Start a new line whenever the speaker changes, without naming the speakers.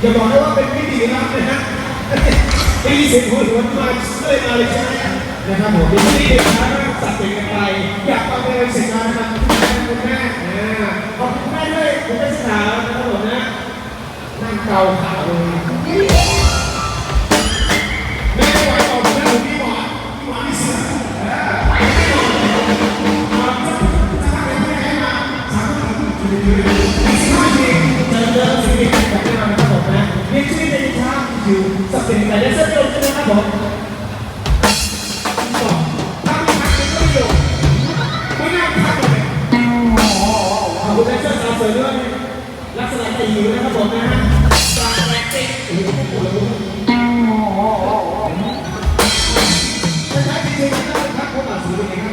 อย่าบอกนะว่าเป็นวิธีรับนะฮะได้ยินเสียงหัวหัวมาเลยมาเลยใช่ไหมนะครับผมที่นี่นะครับสับเปลี่ยนกันไปอยากฟังเพลงเสียงการนะครับคุณแม่ขอบคุณแม่ด้วยคุณแม่สาวนะครับผมนะนั่งเกาขาเลยแม่ไม่ไหวบอกแม่พี่หมอพี่หมอนี่เสือเจ บผมบอกถ้าไม่ทักเป็นก็ไม่โยนไม่น่าทักเลยขอบคุณแดนเซอร์สาวสวยด้วยลักษณะจะอยู่นะครับผมนะฮะตาแรกติ๊กโอ้โหปวดหัวถ้าใช้จริงๆมันต้องทักเข้ามาสูงเป็นยังไง